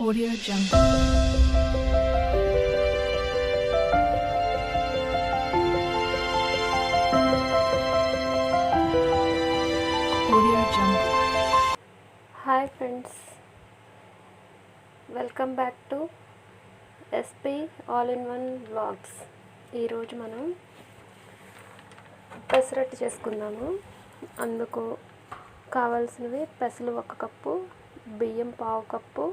Audio Jungle. Audio Jungle. Hi friends welcome back to SP all in one blogs ఈరోజు మనం పెసరట్టు చేసుకుందాము అందుకు కావాల్సినవి పెసలు ఒక కప్పు బియ్యం పావు కప్పు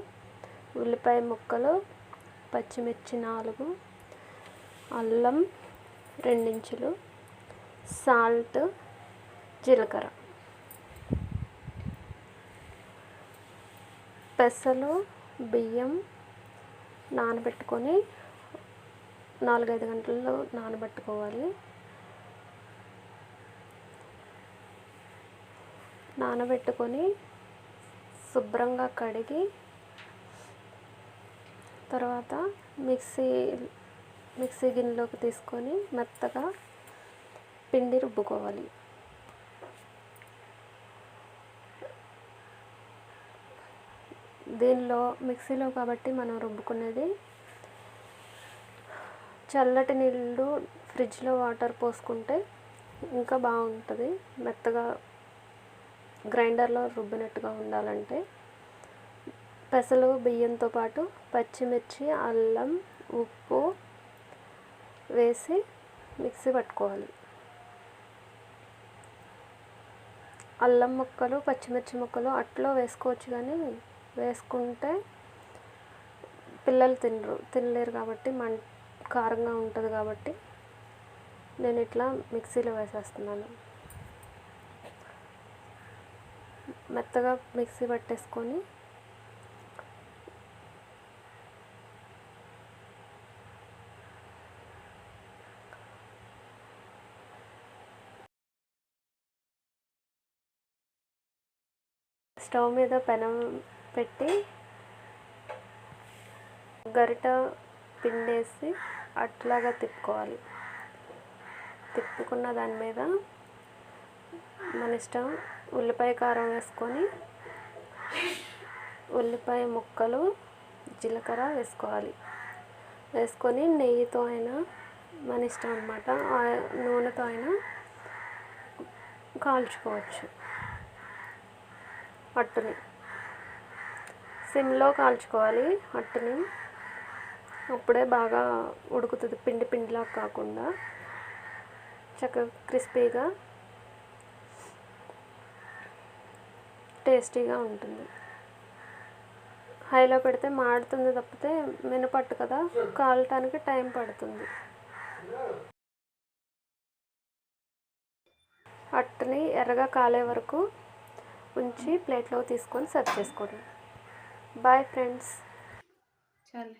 ఉల్లిపాయ ముక్కలు పచ్చిమిర్చి నాలుగు అల్లం రెండించులు సాల్ట్ జీలకర్ర. పెసలు బియ్యం నానబెట్టుకొని నాలుగైదు గంటల్లో నానబెట్టుకోవాలి. నానబెట్టుకొని శుభ్రంగా కడిగి తర్వాత మిక్సీ మిక్సీ గిన్నెలోకి తీసుకొని మెత్తగా పిండి రుబ్బుకోవాలి. దీనిలో మిక్సీలో కాబట్టి మనం రుబ్బుకునేది చల్లటి నీళ్ళు ఫ్రిడ్జ్లో వాటర్ పోసుకుంటే ఇంకా బాగుంటుంది. మెత్తగా గ్రైండర్లో రుబ్బినట్టుగా ఉండాలంటే. పెసలు బియ్యంతో పాటు పచ్చిమిర్చి అల్లం ఉప్పు వేసి మిక్సీ పట్టుకోవాలి. అల్లం ముక్కలు పచ్చిమిర్చి ముక్కలు అట్లో వేసుకోవచ్చు కానీ వేసుకుంటే పిల్లలు తినరు తినలేరు కాబట్టి మం కారంగా ఉంటుంది కాబట్టి నేను ఇట్లా మిక్సీలో వేసేస్తున్నాను. మెత్తగా మిక్సీ పట్టేసుకొని స్టవ్ మీద పెనం పెట్టి గరిట పిండేసి అట్లాగా తిప్పుకోవాలి. తిప్పుకున్న దాని మీద మన ఇష్టం ఉల్లిపాయ కారం వేసుకొని ఉల్లిపాయ ముక్కలు జీలకర్ర వేసుకోవాలి. వేసుకొని నెయ్యితో అయినా మన ఇష్టం అనమాట నూనెతో అయినా కాల్చుకోవచ్చు. అట్టుని సిమ్లో కాల్చుకోవాలి అట్టుని అప్పుడే బాగా ఉడుకుతుంది పిండి పిండిలా కాకుండా. చక్కగా క్రిస్పీగా టేస్టీగా ఉంటుంది. హైలో పెడితే మాడుతుంది తప్పితే మినపట్టు కదా కాలటానికి టైం పడుతుంది. అట్టని ఎర్రగా కాలే వరకు ఉంచి ప్లేట్లో తీసుకొని సర్వ్ చేసుకోండి. బాయ్ ఫ్రెండ్స్ చాలే.